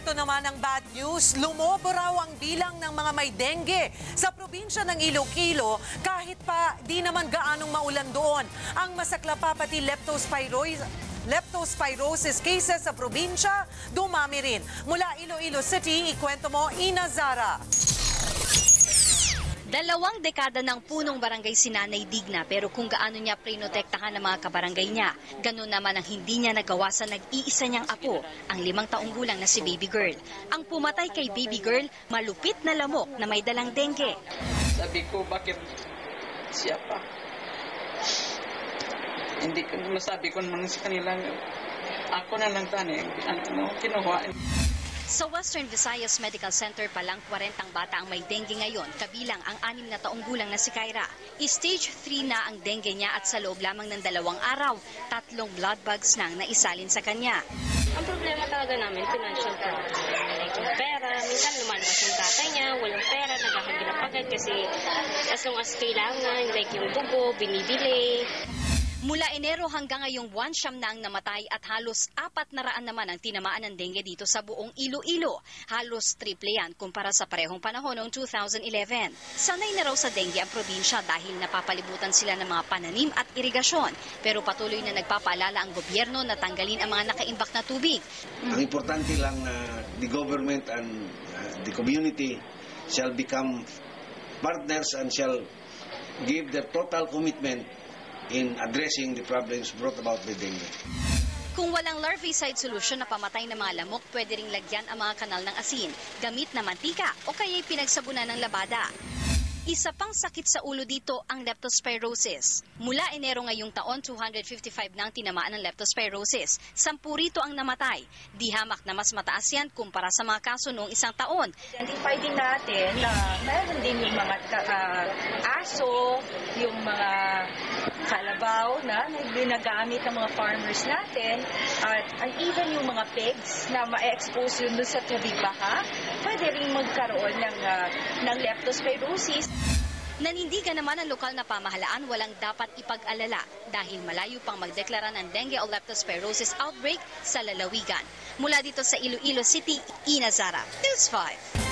Ito naman ang bad news. Lumobo raw ang bilang ng mga may dengue sa probinsya ng Iloilo kahit pa di naman gaanong maulan doon. Ang masakla pa pati leptospirosis leptospirosis cases sa probinsya, dumami rin. Mula Iloilo City, ikwento mo, Ina Zara. Dalawang dekada ng punong barangay si Nanay Digna pero kung gaano niya prinotektahan ng mga kabarangay niya, ganun naman ang hindi niya nagawa sa nag-iisa niyang apo, ang limang taong gulang na si Baby Girl. Ang pumatay kay Baby Girl, malupit na lamok na may dalang dengue. Sabi ko, bakit siya pa? Hindi ko masabi ko naman sa kanila, ako na lang tani, ano, kinuha. Sa Western Visayas Medical Center pa lang 40 bata ang may dengue ngayon, kabilang ang anim na taong gulang na si Kyra. I-stage 3 na ang dengue niya at sa loob lamang ng dalawang araw, tatlong blood bags nang naisalin sa kanya. Ang problema talaga namin, financial problem. Like pera, minsan lumalabas yung tatay niya, walang pera, nagkakagilapagad kasi as long as kailangan, like yung dugo, binibili. Mula Enero hanggang ngayong buwan siyam na ang namatay at halos apat na raan naman ang tinamaan ng dengue dito sa buong Iloilo. Halos triple yan kumpara sa parehong panahon noong 2011. Sanay na raw sa dengue ang probinsya dahil napapalibutan sila ng mga pananim at irigasyon. Pero patuloy na nagpapaalala ang gobyerno na tanggalin ang mga nakaimbak na tubig. Ang importante lang na the government and uh, the community shall become partners and shall give their total commitment in addressing the problems brought about by dengue. Kung walang larvicide solution na pamatay ng mga lamok, pwede ring lagyan ang mga kanal ng asin, gamit na mantika o kaya'y pinagsabunan ng labada. Isa pang sakit sa ulo dito ang leptospirosis. Mula Enero ngayong taon, 255 na ang tinamaan ng leptospirosis. Sampu rito ang namatay. Di hamak na mas mataas yan kumpara sa mga kaso noong isang taon. Identify din natin na meron din yung mga ah, aso, yung mga kalabaw na ginagamit ng mga farmers natin, at and even yung mga pigs na ma-expose yun sa tubig baha, pwede rin magkaroon ng, ah, ng leptospirosis. Nanindigan naman ang lokal na pamahalaan walang dapat ipag-alala dahil malayo pang magdeklara ng dengue o leptospirosis outbreak sa lalawigan. Mula dito sa Iloilo City, Ina Zara, News 5.